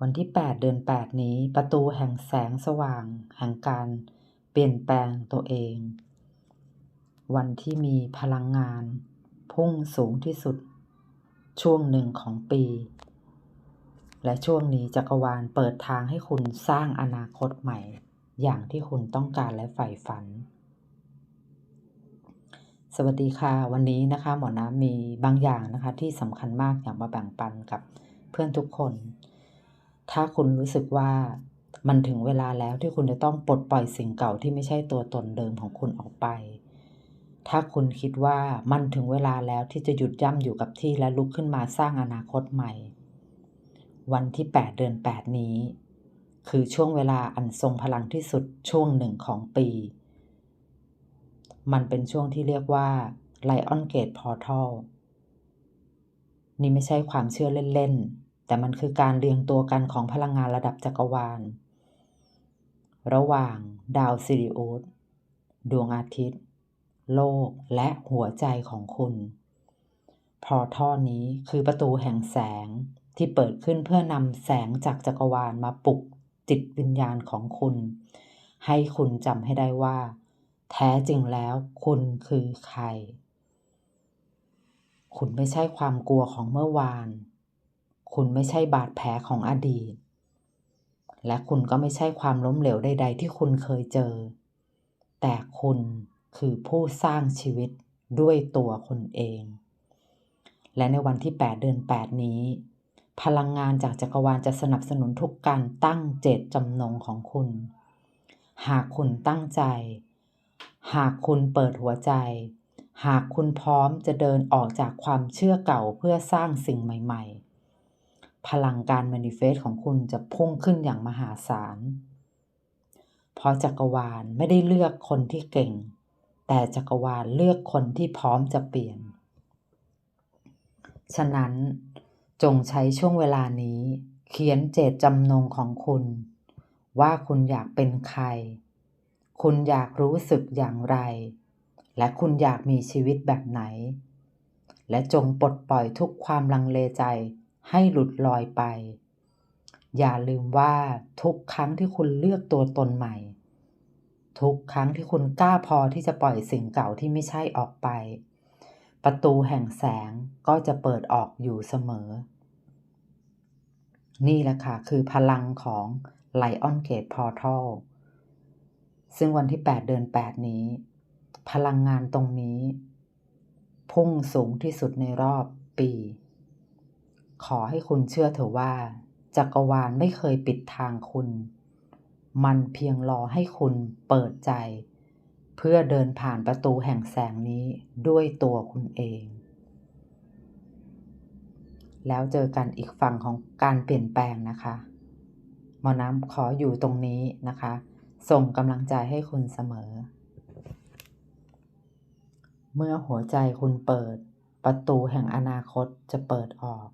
วันที่ 8 เดือน 8 นี้ประตูแห่งแสงสว่าง แห่งการเปลี่ยนแปลงตัวเอง วันที่มีพลังงาน พุ่งสูงที่สุด ช่วงหนึ่งของปี และช่วงนี้จักรวาลเปิดทางให้คุณสร้างอนาคตใหม่ อย่างที่คุณต้องการและใฝ่ฝัน สวัสดีค่ะ วันนี้นะคะ หมอน้ำมีบางอย่างนะคะ ที่สำคัญมากอยากมาแบ่งปันกับเพื่อนทุกคน ถ้าคุณรู้สึกว่ามันถึงเวลาแล้วที่คุณจะต้องปลดปล่อยสิ่งเก่าที่ไม่ใช่ตัวตนเดิมของคุณออกไป ถ้าคุณคิดว่ามันถึงเวลาแล้วที่จะหยุดย่ำอยู่กับที่และลุกขึ้นมาสร้างอนาคตใหม่ วันที่ 8 เดือน 8 นี้ คือช่วงเวลาอันทรงพลังที่สุดช่วงหนึ่งของปี มันเป็นช่วงที่เรียกว่า Lion Gate Portal นี่ไม่ใช่ความเชื่อเล่น ๆ แต่มันคือการเรียงตัวกันของพลังงานระดับจักรวาล ระหว่างดาวซิริอุสดวงอาทิตย์ โลกและหัวใจของคุณ พอท่อนี้คือประตูแห่งแสงที่เปิดขึ้นเพื่อนำแสงจากจักรวาลมาปลุกจิตวิญญาณของคุณ ให้คุณจำให้ได้ว่า แท้จริงแล้วคุณคือใคร คุณไม่ใช่ความกลัวของเมื่อวาน คุณไม่ใช่บาดแผลของอดีต และคุณก็ไม่ใช่ความล้มเหลวใด ๆ ที่คุณเคยเจอ แต่คุณคือผู้สร้างชีวิตด้วยตัวคุณเอง และในวันที่ 8 เดือน 8 นี้ พลังงานจากจักรวาลจะสนับสนุนทุกการตั้งเจตจำนงของคุณ หากคุณตั้งใจ หากคุณเปิดหัวใจ หากคุณพร้อมจะเดินออกจากความเชื่อเก่าเพื่อสร้างสิ่งใหม่ ๆ พลังการ manifest ของคุณจะพุ่งขึ้นอย่างมหาศาล เพราะจักรวาลไม่ได้เลือกคนที่เก่ง แต่จักรวาลเลือกคนที่พร้อมจะเปลี่ยน ฉะนั้นจงใช้ช่วงเวลานี้ เขียนเจตจำนงของคุณ ว่าคุณอยากเป็นใคร คุณอยากรู้สึกอย่างไร และคุณอยากมีชีวิตแบบไหน และจงปลดปล่อยทุกความลังเลใจ ให้หลุดลอยไป อย่าลืมว่าทุกครั้งที่คุณเลือกตัวตนใหม่ ทุกครั้งที่คุณกล้าพอที่จะปล่อยสิ่งเก่าที่ไม่ใช่ออกไป ประตูแห่งแสงก็จะเปิดออกอยู่เสมอ นี่แหละค่ะ คือพลังของ Lion Gate Portal ซึ่งวันที่ 8 เดือน 8 นี้ พลังงานตรงนี้ พุ่งสูงที่สุดในรอบปี ขอให้คุณเชื่อเถอะว่า จักรวาลไม่เคยปิดทางคุณ มันเพียงรอให้คุณเปิดใจ เพื่อเดินผ่านประตูแห่งแสงนี้ด้วยตัวคุณเอง แล้วเจอกันอีกฝั่งของการเปลี่ยนแปลงนะคะหมอน้ำขออยู่ตรงนี้นะคะ ส่งกำลังใจให้คุณเสมอ เมื่อหัวใจคุณเปิด ประตูแห่งอนาคตจะเปิดออก